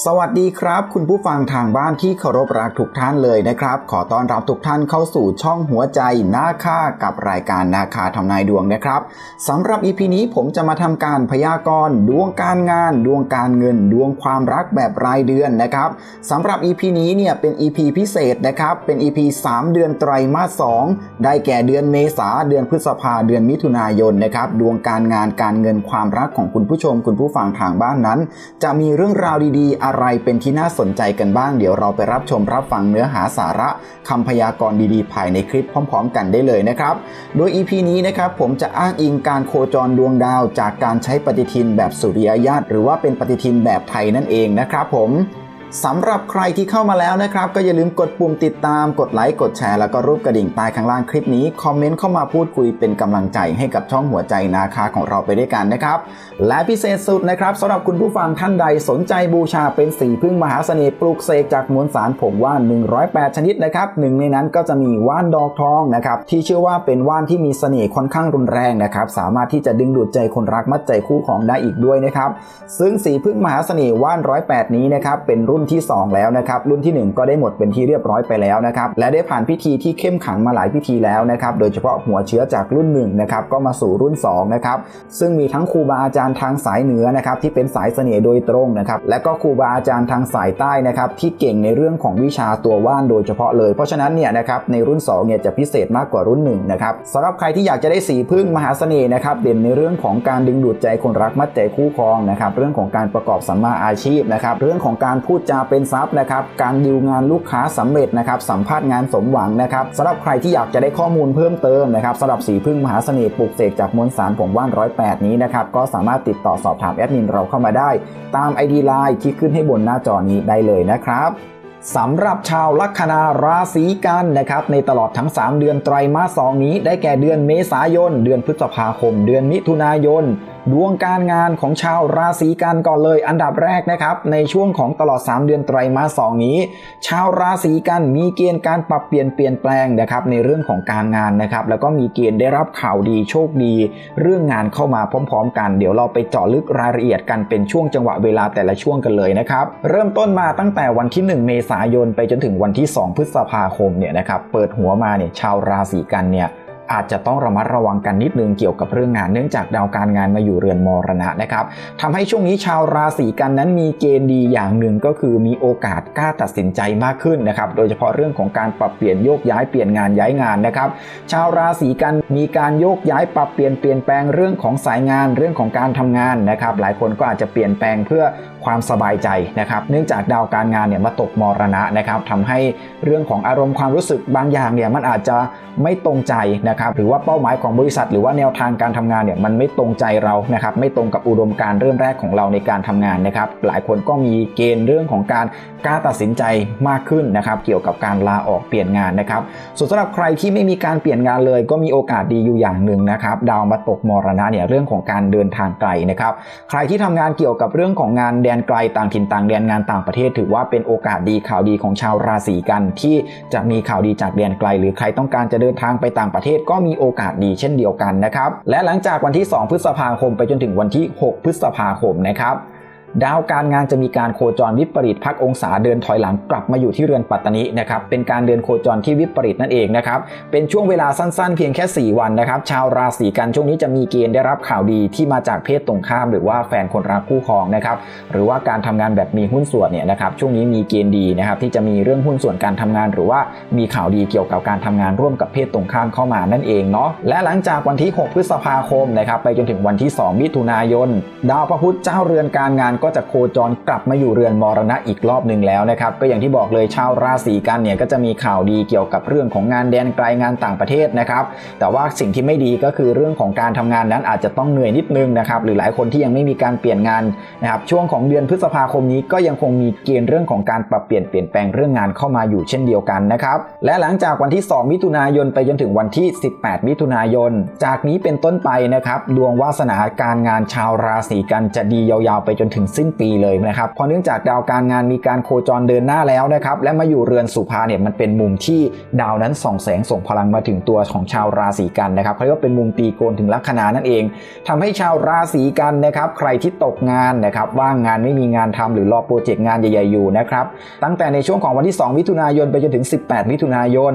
สวัสดีครับ คุณผู้ฟังทางบ้านที่เคารพรักทุกท่านเลยนะครับ ขอต้อนรับทุกท่านเข้าสู่ช่องหัวใจนาคากับรายการนาคาทำนายดวงนะครับสำหรับ EP นี้ผมจะมาทำการพยากรณ์ดวงการงาน ดวงการเงิน ดวงความรักแบบรายเดือนนะครับสำหรับ EP นี้เนี่ยเป็น EP พิเศษนะครับเป็น EP 3เดือนไตรมาส2ได้แก่เดือนเมษาเดือนพฤษภาเดือนมิถุนายนนะครับดวงการงานการเงินความรักของคุณผู้ชม คุณผู้ฟังทางบ้านนั้น จะมีเรื่องราวดีๆอะไรเป็นที่น่าสนใจกันบ้าง เดี๋ยวเราไปรับชมรับฟังเนื้อหาสาระคำพยากรณ์ดีๆ ภายในคลิปพร้อม ๆ กันได้เลยนะครับ โดย EP นี้นะครับผมจะอ้างอิงการโคจรดวงดาว จากการใช้ปฏิทินแบบสุริยญาตหรือว่าเป็นปฏิทินแบบไทยนั่นเองนะครับผม สำหรับใครที่เข้ามาแล้วนะครับ ก็อย่าลืมกดปุ่มติดตามกดไลค์กดแชร์แล้วก็รูปกระดิ่งใต้ข้างล่างคลิปนี้คอมเมนต์เข้ามาพูดคุยเป็นกำลังใจให้กับช่องหัวใจนาคาของเราไปด้วยกันนะครับ และพิเศษสุดนะครับสำหรับคุณผู้ฟังท่านใดสนใจบูชาเป็นสีพึ่งมหาเสน่ห์ปลูกเสกจากมวลสารผงว่าน 108 ชนิดนะครับหนึ่งในนั้นก็จะมีว่านดอกทองนะครับที่เชื่อว่าเป็นว่านที่มีเสน่ห์ค่อนข้างรุนแรงนะครับสามารถที่จะดึงดูดใจคนรักมัดใจคู่ของได้อีกด้วยนะครับซึ่งสีพึ่งมหาเสน่ห์ว่าน 108 นี้นะครับเป็นรุ่นนที่ 2 แล้วนะครับรุ่นที่ 1 ก็ได้หมดเป็นที่เรียบร้อยไปแล้วนะครับและได้ผ่านพิธีที่เข้มขังมาหลายพิธีแล้วนะครับโดยเฉพาะหัวเชื้อจากรุ่น1นะครับก็มาสู่รุ่น2นะครับซึ่งมีทั้งครูบาอาจารย์ทางสายเหนือนะครับที่เป็นสายเสน่ห์โดยตรงนะครับและก็ครูบาอาจารย์ทางสายใต้นะครับที่เก่งในเรื่องของวิชาตัวว่านโดยเฉพาะเลย เพราะฉะนั้นเนี่ยนะครับในรุ่น2เนี่ยจะพิเศษมากกว่ารุ่น1นะครับสำหรับใครที่อยากจะได้สีพึ่งมหาเสน่ห์นะครับเด่นในเรื่องของการดึงดูดใจคนรักมัดใจคู่ครองนะครับเรื่องของการประกอบสัมมาอาชีพนะครับเรื่องของการพูดจาเป็นทรัพย์นะครับ การดิวงานลูกค้าสำเร็จนะครับ สัมภาษณ์งานสมหวังนะครับสำหรับใครที่อยากจะได้ข้อมูลเพิ่มเติมนะครับสำหรับสีพึ่งมหาเสน่ห์ปลูกเสกจากมวลสารผงว่านร้อยแปดนี้นะครับ ก็สามารถติดต่อสอบถามแอดมินเราเข้ามาได้ ตาม ID ไลน์ที่ขึ้นให้บนหน้าจอนี้ได้เลยนะครับสำหรับชาวลัคนาราศีกันนะครับในตลอดทั้ง 3 เดือนไตรมาส2นี้ ได้แก่เดือนเมษายน เดือนพฤษภาคม เดือนมิถุนายน ดวงการงานของชาวราศีกันก่อนเลยอันดับแรกนะครับ ในช่วงของตลอด 3 เดือนไตรมาส 2 นี้ ชาวราศีกันมีเกณฑ์การปรับเปลี่ยนเปลี่ยนแปลงนะครับในเรื่องของการงานนะครับ แล้วก็มีเกณฑ์ได้รับข่าวดีโชคดี เรื่องงานเข้ามาพร้อม ๆ กัน เดี๋ยวเราไปเจาะลึกรายละเอียดกันเป็นช่วงจังหวะเวลาแต่ละช่วงกันเลยนะครับ เริ่มต้นมาตั้งแต่วันที่ 1 เมษายนไปจนถึงวันที่ 2 พฤษภาคมเนี่ยนะครับเปิดหัวมาเนี่ยชาวราศีกันเนี่ย อาจจะต้องระมัดระวังกันนิดนึงเกี่ยวกับเรื่องงานเนื่องจากดาวการงานมาอยู่เรือนมรณะนะครับทำให้ช่วงนี้ชาวราศีกันนั้นมีเกณฑ์ดีอย่างหนึ่งก็คือมีโอกาสกล้าตัดสินใจมากขึ้นนะครับ โดยเฉพาะเรื่องของการปรับเปลี่ยนโยกย้ายเปลี่ยนงานย้ายงานนะครับ ชาวราศีกันมีการโยกย้ายปรับเปลี่ยนเปลี่ยนแปลงเรื่องของสายงานเรื่องของการทำงานนะครับ หลายคนก็อาจจะเปลี่ยนแปลงเพื่อความสบายใจนะครับ เนื่องจากดาวการงานเนี่ยมาตกมรณะนะครับทำให้เรื่องของอารมณ์ความรู้สึกบางอย่างเนี่ยมันอาจจะไม่ตรงใจนะครับหรือว่าเป้าหมายของบริษัท หรือว่าแนวทางการทำงานเนี่ยมันไม่ตรงใจเรานะครับไม่ตรงกับอุดมการเริ่มแรกของเราในการทำงานนะครับหลายคนก็มีเกณฑ์เรื่องของการกล้าตัดสินใจมากขึ้นนะครับเกี่ยวกับการลาออกเปลี่ยนงานนะครับส่วนสำหรับใครที่ไม่มีการเปลี่ยนงานเลย ก็มีโอกาสดีอยู่อย่างหนึ่งนะครับดาวมาตกมรณะเนี่ยเรื่องของการเดินทางไกลนะครับใครที่ทำงานเกี่ยวกับเรื่องของงานแดนไกลต่างถิ่นต่างแดนงานต่างประเทศ ถือว่าเป็นโอกาสดีข่าวดีของชาวราศีกัน ที่จะมีข่าวดีจากแดนไกล หรือใครต้องการจะเดินทางไปต่างประเทศก็็มีโอกาสดีเช่นเดียวกันนะครับและหลังจากวันที่ 2 พฤษภาคมไปจนถึงวันที่ 6 พฤษภาคมนะครับ ดาวการงานจะมีการโคจรวิปริตพักองศาเดินถอยหลังกลับมาอยู่ที่เรือนปัตตานินะครับเป็นการเดินโคจรที่วิปริตนั่นเองนะครับเป็นช่วงเวลาสั้นๆ เพียงแค่ 4 วันนะครับชาวราศีกันช่วงนี้จะมีเกณฑ์ได้รับข่าวดีที่มาจากเพศตรงข้าม หรือว่าแฟนคนรักคู่ครองนะครับหรือว่าการทำงานแบบมีหุ้นส่วนเนี่ยนะครับช่วงนี้มีเกณฑ์ดีนะครับที่จะมีเรื่องหุ้นส่วนการทำงาน หรือว่ามีข่าวดีเกี่ยวกับการทำงานร่วมกับเพศตรงข้ามเข้ามานั่นเองเนาะและหลังจากวันที่ 6 พฤษภาคมนะครับไปจนถึงวันที่ 2 มิถุนายน ดาวพระพุธเจ้าเรือนการงานก็จะโคจรกลับมาอยู่เรือนมรณะอีกรอบหนึ่งแล้วนะครับก็อย่างที่บอกเลยชาวราศีกันเนี่ยก็จะมีข่าวดีเกี่ยวกับเรื่องของงานแดนไกลงานต่างประเทศนะครับแต่ว่าสิ่งที่ไม่ดีก็คือเรื่องของการทำงานนั้นอาจจะต้องเหนื่อยนิดนึงนะครับหรือหลายคนที่ยังไม่มีการเปลี่ยนงานนะครับช่วงของเดือนพฤษภาคมนี้ก็ยังคงมีเกณฑ์เรื่องของการปรับเปลี่ยนเปลี่ยนแปลงเรื่องงานเข้ามาอยู่เช่นเดียวกันนะครับและหลังจากวันที่ 2 มิถุนายนไปจนถึงวันที่ 18 มิถุนายน จากนี้เป็นต้นไปนะครับดวงวาสนาการงานชาวราศีกันจะดียาวๆไปจนถึงสิ้นปีเลยนะครับเพราะเนื่องจากดาวการงานมีการโคจรเดินหน้าแล้วนะครับและมาอยู่เรือนสุภาเนี่ยมันเป็นมุมที่ดาวนั้นส่องแสงส่งพลังมาถึงตัวของชาวราศีกันนะครับเขาเรียกว่าเป็นมุมตีโกนถึงลัคนานั่นเองทำให้ชาวราศีกันนะครับใครที่ตกงานนะครับว่างงานไม่มีงานทำหรือรอโปรเจกต์งานใหญ่ๆอยู่นะครับตั้งแต่ในช่วงของวันที่ 2 มิถุนายนไปจนถึง 18 มิถุนายน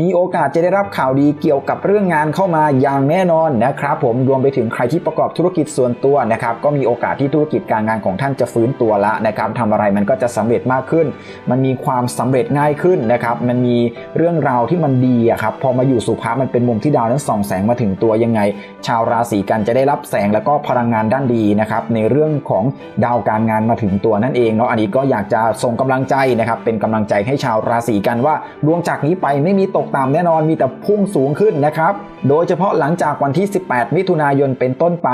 มีโอกาสจะได้รับข่าวดีเกี่ยวกับเรื่องงานเข้ามาอย่างแน่นอนนะครับผมรวมไปถึงใครที่ประกอบธุรกิจส่วนตัวนะครับก็มีโอกาสที่ธุรกิจการงานของท่านจะฟื้นตัวละนะครับทำอะไรมันก็จะสำเร็จมากขึ้น มันมีความสำเร็จง่ายขึ้นนะครับมันมีเรื่องราวที่มันดีอะครับพอมาอยู่สุภาพมันเป็นมุมที่ดาวนั้นส่องแสงมาถึงตัวยังไง ชาวราศีกันจะได้รับแสงแล้วก็พลังงานด้านดีนะครับในเรื่องของดาวการงานมาถึงตัวนั่นเองเนาะอันนี้ก็อยากจะส่งกำลังใจนะครับเป็นกำลังใจให้ชาวราศีกันว่าดวงจากนี้ไปไม่มีตกต่ำแน่นอนมีแต่พุ่งสูงขึ้นนะครับ โดยเฉพาะหลังจากวันที่ 18 มิถุนายนเป็นต้นไป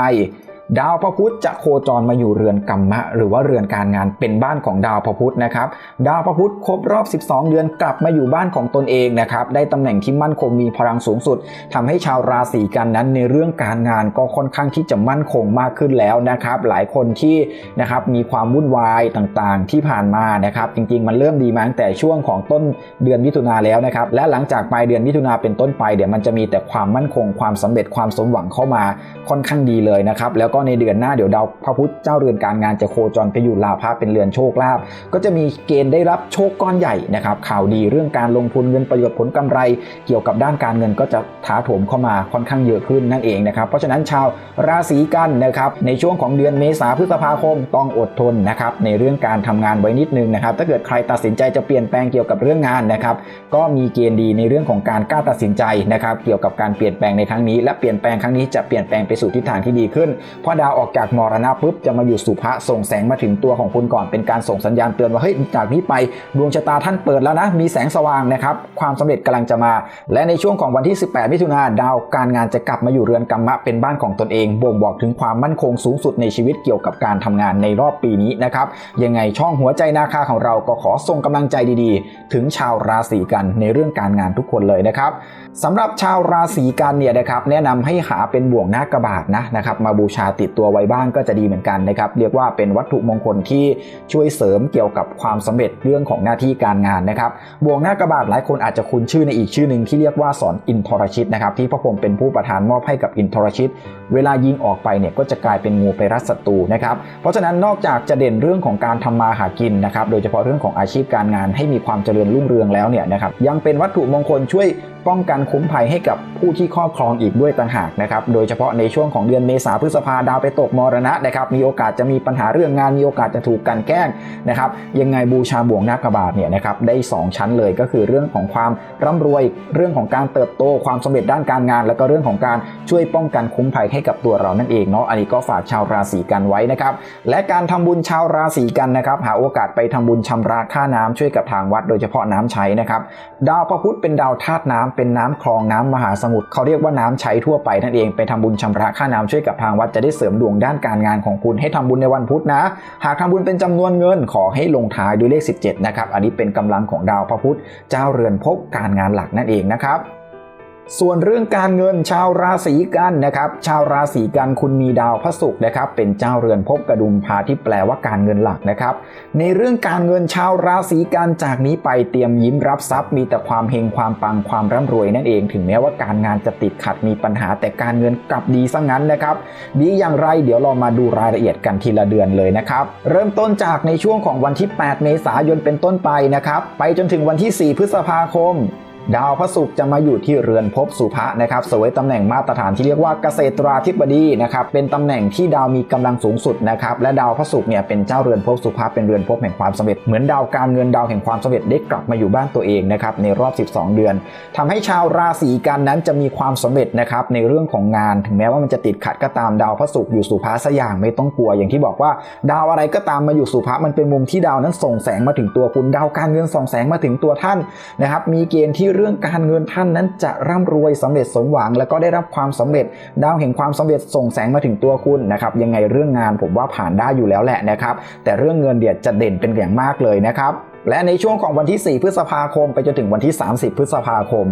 ดาวพระพุธจะโคจรมาอยู่เรือนกรรมะ หรือว่าเรือนการงานเป็นบ้านของดาวพระพุธนะครับ ดาวพระพุธครบรอบ 12 เดือนกลับมาอยู่บ้านของตนเองนะครับ ได้ตำแหน่งที่มั่นคงมีพลังสูงสุดทำให้ชาวราศีกันนั้นในเรื่องการงานก็ค่อนข้างที่จะมั่นคงมากขึ้นแล้วนะครับ หลายคนที่นะครับมีความวุ่นวายต่างๆ ที่ผ่านมานะครับ จริงๆ มันเริ่มดีมาตั้งแต่ช่วงของต้นเดือนมิถุนาแล้วนะครับ และหลังจากปลายเดือนมิถุนาเป็นต้นไปเดี๋ยวมันจะมีแต่ความมั่นคงความสำเร็จความสมหวังเข้ามาค่อนข้างดีเลยนะครับ แล้วก็็ในเดือนหน้าเดี๋ยวดาวพระพุธเจ้าเรือนการงานจะโคจรไปอยู่ลาภะเป็นเรือนโชคลาภก็จะมีเกณฑ์ได้รับโชคก้อนใหญ่นะครับข่าวดีเรื่องการลงทุนเงินประโยชน์ผลกำไร เกี่ยวกับด้านการเงินก็จะถาโถมเข้ามาค่อนข้างเยอะขึ้นนั่นเองนะครับเพราะฉะนั้นชาวราศีกันนะครับในช่วงของเดือนเมษาพฤษภาคมต้องอดทนนะครับในเรื่องการทำงานไว้นิดนึงนะครับถ้าเกิดใครตัดสินใจจะเปลี่ยนแปลงเกี่ยวกับเรื่องงานนะครับก็มีเกณฑ์ดีในเรื่องของการกล้าตัดสินใจนะครับเกี่ยวกับการเปลี่ยนแปลงในครั้งนี้ และเปลี่ยนแปลงครั้งนี้จะเปลี่ยนแปลงไปสู่ทิศทางที่ดีขึ้นเพราะดาวออกจากมรณะปุ๊บจะมาอยู่สุภะส่งแสงมาถึงตัวของคุณก่อนเป็นการส่งสัญญาณเตือนว่าเฮ้ยจากนี้ไปดวงชะตาท่านเปิดแล้วนะมีแสงสว่างนะครับความสำเร็จกำลังจะมา และในช่วงของวันที่ 18 มิถุนาดาวการงานจะกลับมาอยู่เรือนกรรมะเป็นบ้านของตนเอง บ่งบอกถึงความมั่นคงสูงสุดในชีวิตเกี่ยวกับการทำงานในรอบปีนี้นะครับยังไงช่องหัวใจนาคาของเราก็ขอส่งกำลังใจดีๆ ถึงชาวราศีกันในเรื่องการงานทุกคนเลยนะครับสำหรับชาวราศีกันเนี่ยนะครับแนะนำให้หาเป็นบ่วงหน้ากระบาดนะนะครับมาบูชาติดตัวไว้บ้างก็จะดีเหมือนกันนะครับเรียกว่าเป็นวัตถุมงคลที่ช่วยเสริมเกี่ยวกับความสำเร็จเรื่องของหน้าที่การงานนะครับบ่วงหน้ากระบาดหลายคนอาจจะคุ้นชื่อในอีกชื่อหนึ่งที่เรียกว่าสอนอินทรชิตนะครับที่พระพรหมเป็นผู้ประทานมอบให้กับอินทรชิต เวลายิงออกไปเนี่ยก็จะกลายเป็นงูไปรัดศัตรูนะครับเพราะฉะนั้นนอกจากจะเด่นเรื่องของการทำมาหากินนะครับโดยเฉพาะเรื่องของอาชีพการงานให้มีความเจริญรุ่งเรืองแล้วเนี่ยนะครับยังเป็นวัตถุมงคลช่วยป้องกันคุ้มภัยให้กับผู้ที่ครอบครองอีกด้วยต่างหากนะครับ โดยเฉพาะในช่วงของเดือนเมษาพฤษภาดาวไปตกมรณะนะครับ มีโอกาสจะมีปัญหาเรื่องงานมีโอกาสจะถูกกันแกล้งนะครับ ยังไงบูชาบ่วงนาคบาทเนี่ยนะครับได้ 2 ชั้นเลยก็คือเรื่องของความร่ำรวย เรื่องของการเติบโตความสำเร็จด้านการงาน แล้วก็เรื่องของการช่วยป้องกันคุ้มภัยให้กับตัวเรานั่นเองเนาะอันนี้ก็ฝากชาวราศีกันไว้นะครับ และการทำบุญชาวราศีกันนะครับ หาโอกาสไปทำบุญชำระค่าน้ำช่วยกับทางวัด โดยเฉพาะน้ำใช้นะครับ ดาวพระพุธเป็นดาวธาตุน้ำเป็นน้ำคลองน้ำมหาสมุทรเขาเรียกว่าน้ำใช้ทั่วไปนั่นเองไปทำบุญชำระค่าน้ำช่วยกับทางวัดจะได้เสริมดวงด้านการงานของคุณให้ทำบุญในวันพุธนะ หากทำบุญเป็นจำนวนเงินขอให้ลงท้ายด้วยเลข 17 นะครับ อันนี้เป็นกำลังของดาวพระพุธเจ้าเรือนพบการงานหลักนั่นเองนะครับ ส่วนเรื่องการเงินชาวราศีกันนะครับชาวราศีกันคุณมีดาวพระศุกร์นะครับเป็นเจ้าเรือนภพกระดุมพาที่แปลว่าการเงินหลักนะครับในเรื่องการเงินชาวราศีกันจากนี้ไปเตรียมยิ้มรับทรัพย์มีแต่ความเฮงความปังความร่ำรวยนั่นเอง ถึงแม้ว่าการงานจะติดขัดมีปัญหาแต่การเงินกลับดีซะงั้นนะครับดีอย่างไรเดี๋ยวเรามาดูรายละเอียดกันทีละเดือนเลยนะครับเริ่มต้นจากในช่วงของวันที่ 8 เมษายนเป็นต้นไปนะครับไปจนถึงวันที่ 4 พฤษภาคม ดาวพระศุกร์จะมาอยู่ที่เรือนภพสุภะนะครับสวยตำแหน่งมาตรฐานที่เรียกว่าเกษตราธิบดีนะครับเป็นตำแหน่งที่ดาวมีกำลังสูงสุดนะครับและดาวพระศุกร์เนี่ยเป็นเจ้าเรือนภพสุภะเป็นเรือนภพแห่งความสำเร็จเหมือนดาวการเงินดาวแห่งความสำเร็จได้กลับมาอยู่บ้านตัวเองนะครับในรอบ 12 เดือนทำให้ชาวราศีกันนั้นจะมีความสำเร็จนะครับในเรื่องของงานถึงแม้ว่ามันจะติดขัดก็ตามดาวพระศุกร์อยู่สุภะสกอย่างไม่ต้องกลัวอย่างที่บอกว่า ดาวอะไรก็ตามมาอยู่สุภะมันเป็นมุมที่ดาวนั้นส่งแสงมาถึงตัวคุณดาวการเงินส่องแสงมาถึงตัวท่านนะครับมีเกณฑ์ที่เรื่องการเงินท่านนั้นจะร่ำรวยสำเร็จสมหวัง แล้วก็ได้รับความสำเร็จ ดาวแห่งความสำเร็จส่งแสงมาถึงตัวคุณนะครับยังไงเรื่องงานผมว่าผ่านได้อยู่แล้วแหละนะครับ แต่เรื่องเงินเดียจะเด่นเป็นอย่างมากเลยนะครับและในช่วงของวันที่ 4 พฤษภาคม ไปจนถึงวันที่ 30 พฤษภาคม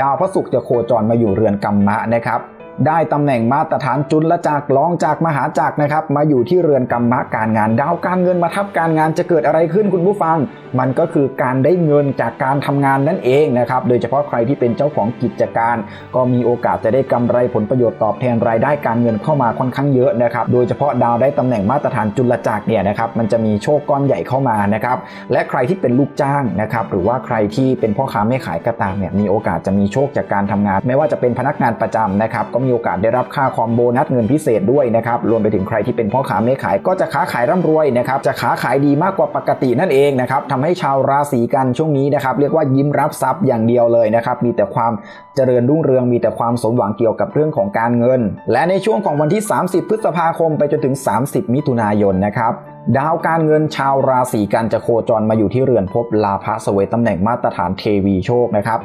ดาวพระศุกร์จะโคจรมาอยู่เรือนกรรมะนะครับ ได้ตำแหน่งมาตรฐานจุลจักรรองจากมหาจักรนะครับ มาอยู่ที่เรือนกรรมะการงาน ดาวการเงินมาทับการงานจะเกิดอะไรขึ้นคุณผู้ฟัง มันก็คือการได้เงินจากการทำงานนั่นเองนะครับ โดยเฉพาะใครที่เป็นเจ้าของกิจการ ก็มีโอกาสจะได้กำไรผลประโยชน์ตอบแทนรายได้การเงินเข้ามาค่อนข้างเยอะนะครับ โดยเฉพาะดาวได้ตำแหน่งมาตรฐานจุลจักรเนี่ยนะครับ มันจะมีโชคก้อนใหญ่เข้ามานะครับ และใครที่เป็นลูกจ้างนะครับ หรือว่าใครที่เป็นพ่อค้าแม่ขายก็ตามเนี่ย มีโอกาสจะมีโชคจากการทำงาน ไม่ว่าจะเป็นพนักงานประจำนะครับ ก็มีโอกาสได้รับค่าคอมโบนัสเงินพิเศษด้วยนะครับรวมไปถึงใครที่เป็นพ่อค้าแม่ขายก็จะค้าขายร่ำรวยนะครับจะค้าขายดีมากกว่าปกตินั่นเองนะครับทำให้ชาวราศีกันช่วงนี้นะครับเรียกว่ายิ้มรับทรัพย์อย่างเดียวเลยนะครับมีแต่ความเจริญรุ่งเรืองมีแต่ความสมหวังเกี่ยวกับเรื่องของการเงิน และในช่วงของวันที่ 30 พฤษภาคม ไปจนถึง 30 มิถุนายนนะครับ ดาวการเงินชาวราศีกันจะโคจรมาอยู่ที่เรือนภพลาภะเสวยตำแหน่งมาตรฐานเทวีโชคนะครับ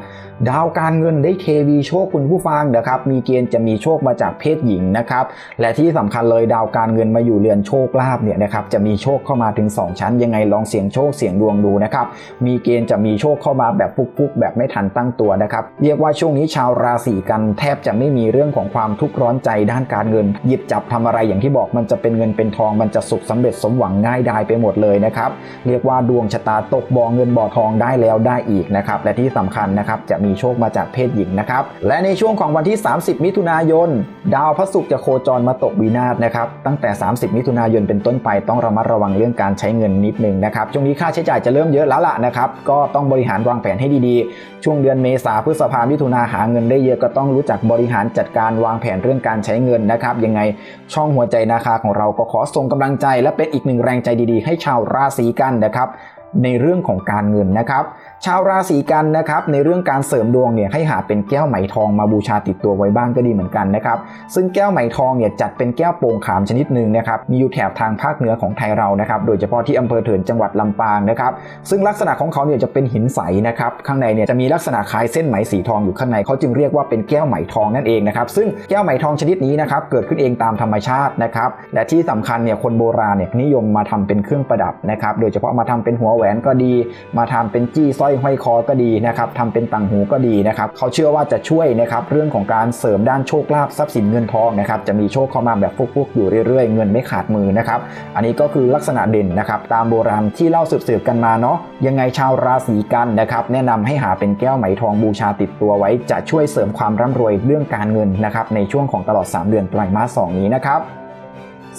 ดาวการเงินได้เทวีโชคคุณผู้ฟังนะครับ มีเกณฑ์จะมีโชคมาจากเพศหญิงนะครับ และที่สำคัญเลยดาวการเงินมาอยู่เรือนโชคลาภเนี่ยนะครับจะมีโชคเข้ามาถึง 2 ชั้น ยังไงลองเสี่ยงโชคเสี่ยงดวงดูนะครับ มีเกณฑ์จะมีโชคเข้ามาแบบฟุกๆแบบไม่ทันตั้งตัวนะครับ เรียกว่าช่วงนี้ชาวราศีกันแทบจะไม่มีเรื่องของความทุกข์ร้อนใจด้านการเงิน หยิบจับทำอะไรอย่างที่บอกมันจะเป็นเงินเป็นทองมันจะสุขสำเร็จสมหวังง่ายดายไปหมดเลยนะครับ เรียกว่าดวงชะตาตกบ่อเงินบ่อทองได้แล้วได้อีกนะครับ และที่สำคัญนะครับจะมีโชคมาจากเพศหญิงนะครับ และในช่วงของวันที่ 30 มิถุนายน ดาวพระศุกร์จะโคจรมาตกวินาศนะครับตั้งแต่ 30 มิถุนายนเป็นต้นไปต้องระมัดระวังเรื่องการใช้เงินนิดนึงนะครับช่วงนี้ค่าใช้จ่ายจะเริ่มเยอะแล้วล่ะนะครับก็ต้องบริหารวางแผนให้ดีๆ ช่วงเดือนเมษาพฤษภามิถุนาหาเงินได้เยอะก็ต้องรู้จักบริหารจัดการวางแผนเรื่องการใช้เงินนะครับยังไงช่องหัวใจนาคาของเราก็ขอส่งกำลังใจและเป็นอีกหนึ่งแรงใจดีๆ ให้ชาวราศีกันนะครับ ในเรื่องของการเงินนะครับ ชาวราศีกันนะครับ ในเรื่องการเสริมดวงเนี่ยให้หาเป็นแก้วไหมทองมาบูชาติดตัวไว้บ้างก็ดีเหมือนกันนะครับ ซึ่งแก้วไหมทองเนี่ยจัดเป็นแก้วโป่งขามชนิดหนึ่งนะครับ มีอยู่แถบทางภาคเหนือของไทยเรานะครับ โดยเฉพาะที่อำเภอเถินจังหวัดลำปางนะครับ ซึ่งลักษณะของเขาเนี่ยจะเป็นหินใสนะครับ ข้างในเนี่ยจะมีลักษณะคล้ายเส้นไหมสีทองอยู่ข้างในเขาจึงเรียกว่าเป็นแก้วไหมทองนั่นเองนะครับ ซึ่งแก้วไหมทองชนิดนี้นะครับเกิดขึ้นเองตามธรรมชาตินะครับ และที่สำคัญเนี่ยคนโบราณเนี่ยนิยมมาทำเป็นเครื่องประดับนะครับ โดยเฉพาะมาทำเป็นหัวแหวนก็ดี มาทำเป็นจี้สร้อยห้อยคอก็ดีนะครับทำเป็นต่างหูก็ดีนะครับเขาเชื่อว่าจะช่วยนะครับเรื่องของการเสริมด้านโชคลาภทรัพย์สินเงินทองนะครับจะมีโชคเข้ามาแบบฟุกๆอยู่เรื่อยๆ เงินไม่ขาดมือนะครับอันนี้ก็คือลักษณะเด่นนะครับตามโบราณที่เล่าสืบๆกันมาเนาะยังไงชาวราศีกันนะครับแนะนำให้หาเป็นแก้วไหมทองบูชาติดตัวไว้จะช่วยเสริมความร่ำรวยเรื่องการเงินนะครับในช่วงของตลอด 3 เดือนไตรมาส2นี้นะครับ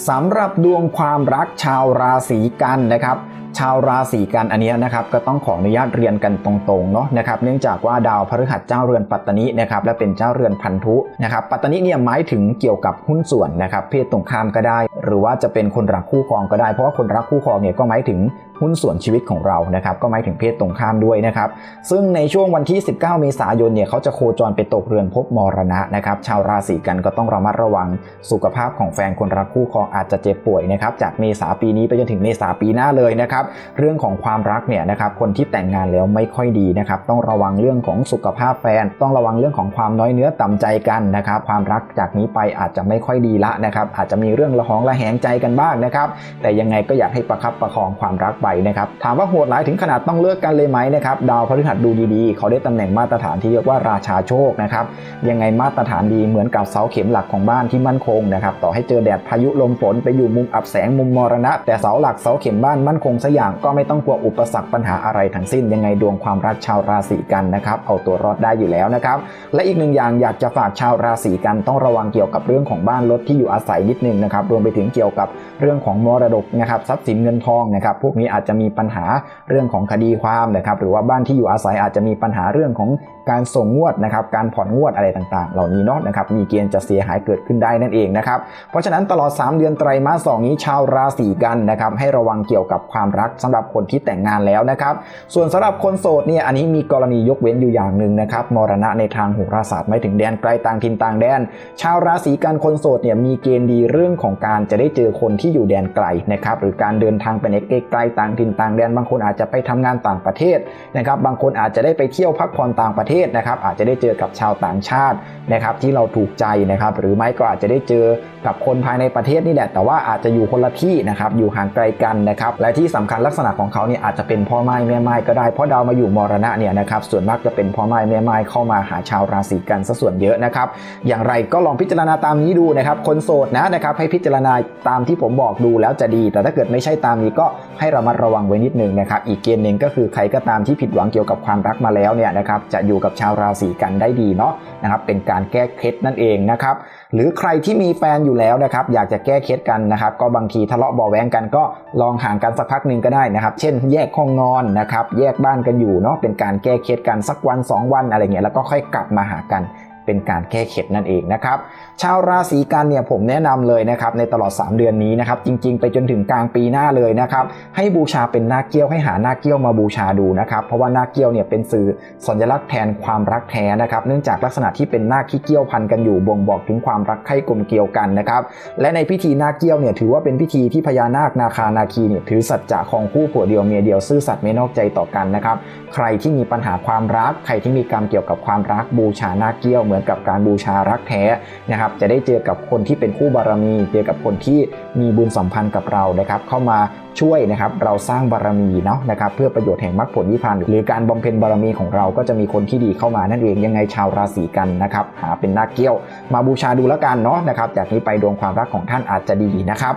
สำหรับดวงความรักชาวราศีกันนะครับชาวราศีกันอันนี้นะครับก็ต้องขออนุญาตเรียนกันตรงๆเนาะนะครับเนื่องจากว่าดาวพฤหัสเจ้าเรือนปัตตนินะครับและเป็นเจ้าเรือนพันธุนะครับปัตตนิเนี่ยหมายถึงเกี่ยวกับหุ้นส่วนนะครับเพศตรงข้ามก็ได้ หรือว่าจะเป็นคนรักคู่ครองก็ได้ เพราะว่าคนรักคู่ครองเนี่ยก็หมายถึงหุ้นส่วนชีวิตของเรานะครับก็หมายถึงเพศตรงข้ามด้วยนะครับซึ่งในช่วงวันที่ 19 เมษายนเนี่ยเขาจะโคจรไปตกเรือนภพมรณะนะครับชาวราศีกันก็ต้องระมัดระวังสุขภาพของแฟนคนรักคู่ครองอาจจะเจ็บป่วยนะครับจากเมษาปีนี้ไปจนถึงเมษาปีหน้าเลยนะครับเรื่องของความรักเนี่ยนะครับคนที่แต่งงานแล้วไม่ค่อยดีนะครับต้องระวังเรื่องของสุขภาพแฟน ต้องระวังเรื่องของความน้อยเนื้อต่ำใจกันนะครับความรักจากนี้ไปอาจจะไม่ค่อยดีละนะครับอาจจะมีเรื่องระหองระแหงใจกันบ้างนะครับแต่ยังไงก็อยากให้ประคับประคองความรักไปนะครับถามว่าโหดร้ายถึงขนาดต้องเลิกกันเลยไหมนะครับดาวพฤหัสดูดีๆ เขาได้ตำแหน่งมาตรฐานที่เรียกว่าราชาโชคนะครับยังไงมาตรฐานดีเหมือนกับเสาเข็มหลักของบ้านที่มั่นคงนะครับต่อให้เจอแดดพายุลมฝนไปอยู่มุมอับแสงมุมมรณะ แต่เสาหลักเสาเข็มบ้านมั่นคงสัอย่างก็ไม่ต้องกลัวอุปสรรคปัญหาอะไรทั้งสิ้นยังไงดวงความรักชาวราศีกันนะครับเอาตัวรอดได้อยู่แล้วนะครับและอีกหนึ่งอย่างอยากจะฝากชาวราศีกันต้องระวังเกี่ยวกับเรื่องของบ้านรถที่อยู่อาศัยนิดนึงนะครับรวมไปถึงเกี่ยวกับเรื่องของมรดกนะครับทรัพย์สินเงินทองนะครับพวกนี้อาจจะมีปัญหาเรื่องของคดีความนะครับหรือว่าบ้านที่อยู่อาศัยอาจจะมีปัญหาเรื่องของ การส่งงวดนะครับการผ่อนงวดอะไรต่างๆ เหล่านี้เนาะนะครับมีเกณฑ์จะเสียหายเกิดขึ้นได้นั่นเองนะครับเพราะฉะนั้นตลอด 3 เดือนไตรมาสสองนี้ชาวราศีกันนะครับให้ระวังเกี่ยวกับความรักสำหรับคนที่แต่งงานแล้วนะครับส่วนสำหรับคนโสดเนี่ยอันนี้มีกรณียกเว้นอยู่อย่างหนึ่งนะครับมรณะในทางโหราศาสตร์ไม่ถึงแดนไกลต่างถิ่นต่างแดน ชาวราศีกันคนโสดเนี่ยมีเกณฑ์ดีเรื่องของการจะได้เจอคนที่อยู่แดนไกลนะครับหรือการเดินทางไปในไกลๆต่างถิ่นต่างแดน บางคนอาจจะไปทำงานต่างประเทศนะครับบางคนอาจจะได้ไปเที่ยวพักผ่อนต่างประเทศนะครับอาจจะได้เจอกับชาวต่างชาตินะครับที่เราถูกใจนะครับหรือไม่ก็อาจจะได้เจอกับคนภายในประเทศนี่แหละแต่ว่าอาจจะอยู่คนละที่นะครับอยู่ห่างไกลกันนะครับและที่สำคัญลักษณะของเขาเนี่ยอาจจะเป็นพ่อไม้แม่ไม้ก็ได้เพราะดาวมาอยู่มรณะเนี่ยนะครับส่วนมากจะเป็นพ่อไม้แม่ไม้เข้ามาหาชาวราศีกันซะส่วนเยอะนะครับอย่างไรก็ลองพิจารณาตามนี้ดูนะครับคนโสดนะนะครับให้พิจารณาตามที่ผมบอกดูแล้วจะดี แต่ถ้าเกิดไม่ใช่ตามนี้ก็ให้ระมัดระวังไว้นิดนึงนะครับอีกเกณฑ์หนึ่งก็คือใครก็ตามที่ผิดหวังเกี่ยวกับความรักมาแล้วเนี่ยนะครับจะอยู่กับชาวราศีกันได้ดีเนาะนะครับเป็นการแก้เคล็ดนั่นเองนะครับหรือใครที่มีแฟนอยู่แล้วนะครับอยากจะแก้เคล็ดกันนะครับก็บางทีทะเลาะเบาะแวงกันก็ลองห่างกันสักพักหนึ่งก็ได้นะครับ เช่น แยกห้องนอนนะครับแยกบ้านกันอยู่เนาะเป็นการแก้เคล็ดกันสักวัน 2 วันอะไรเงี้ยแล้วก็ค่อยกลับมาหากัน เป็นการแก้เข็ดนั่นเองนะครับชาวราศีกันเนี่ยผมแนะนำเลยนะครับในตลอด 3 เดือนนี้นะครับจริง ๆ ไปจนถึงกลางปีหน้าเลยนะครับให้บูชาเป็นนาคเกี้ยวให้หานาคเกี้ยวมาบูชาดูนะครับเพราะว่านาคเกี้ยวเนี่ยเป็นสื่อสัญลักษณ์แทนความรักแท้นะครับเนื่องจากลักษณะที่เป็นนาคขี้เกี้ยวพันกันอยู่บ่งบอกถึงความรักใคร่กลมเกลียวกันนะครับและในพิธีนาคเกี้ยวเนี่ยถือว่าเป็นพิธีที่พญานาคนาคานาคีเนี่ยถือสัจจะของคู่ผัวเดียวเมียเดียวซื่อสัตย์ไม่นอกใจต่อกันนะครับใครที่มีปัญหาความรักใครที่มีกรรมเกี่ยวกับความรักบูชานาเกี้ยวเหมือนกับการบูชารักแท้นะครับ จะได้เจอกับคนที่เป็นคู่บารมี เจอกับคนที่มีบุญสัมพันธ์กับเรานะครับ เข้ามา ช่วยนะครับเราสร้างบารมีเนาะนะครับเพื่อประโยชน์แห่งมรรคผลนิพพานหรือการบำเพ็ญบารมีของเราก็จะมีคนที่ดีเข้ามานั่นเองยังไงชาวราศีกันนะครับหาเป็นหน้าเกี้ยว มาบูชาดูแล้วกันเนาะนะครับจากนี้ไปดวงความรักของท่านอาจจะดีนะครับ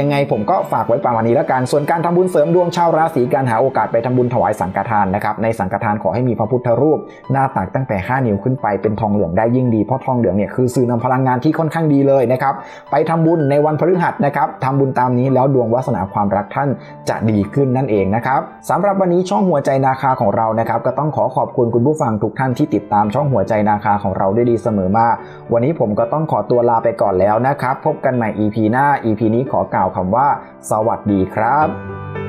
ยังไงผมก็ฝากไว้ประมาณนี้แล้วกัน ส่วนการทำบุญเสริมดวงชาวราศีกันหาโอกาสไปทำบุญถวายสังฆทานนะครับ ในสังฆทานขอให้มีพระพุทธรูป หน้าตักตั้งแต่ 5 นิ้วขึ้นไปเป็นทองเหลืองได้ยิ่งดีเพราะทองเหลืองเนี่ยคือสื่อนำพลังงานที่ค่อนข้างดีเลยนะครับ ไปทำบุญในวันพฤหัสนะครับทำบุญตามนี้แล้วดวงวาสนาความรักท่านจะดีขึ้นนั่นเองนะครับสำหรับวันนี้ช่องหัวใจนาคาของเรานะครับก็ต้องขอขอบคุณคุณผู้ฟังทุกท่านที่ติดตามช่องหัวใจนาคาของเราได้ดีเสมอมา วันนี้ผมก็ต้องขอตัวลาไปก่อนแล้วนะครับ พบกันใหม่ EP หน้า EP นี้ขอกล่าวคำว่า สวัสดีครับ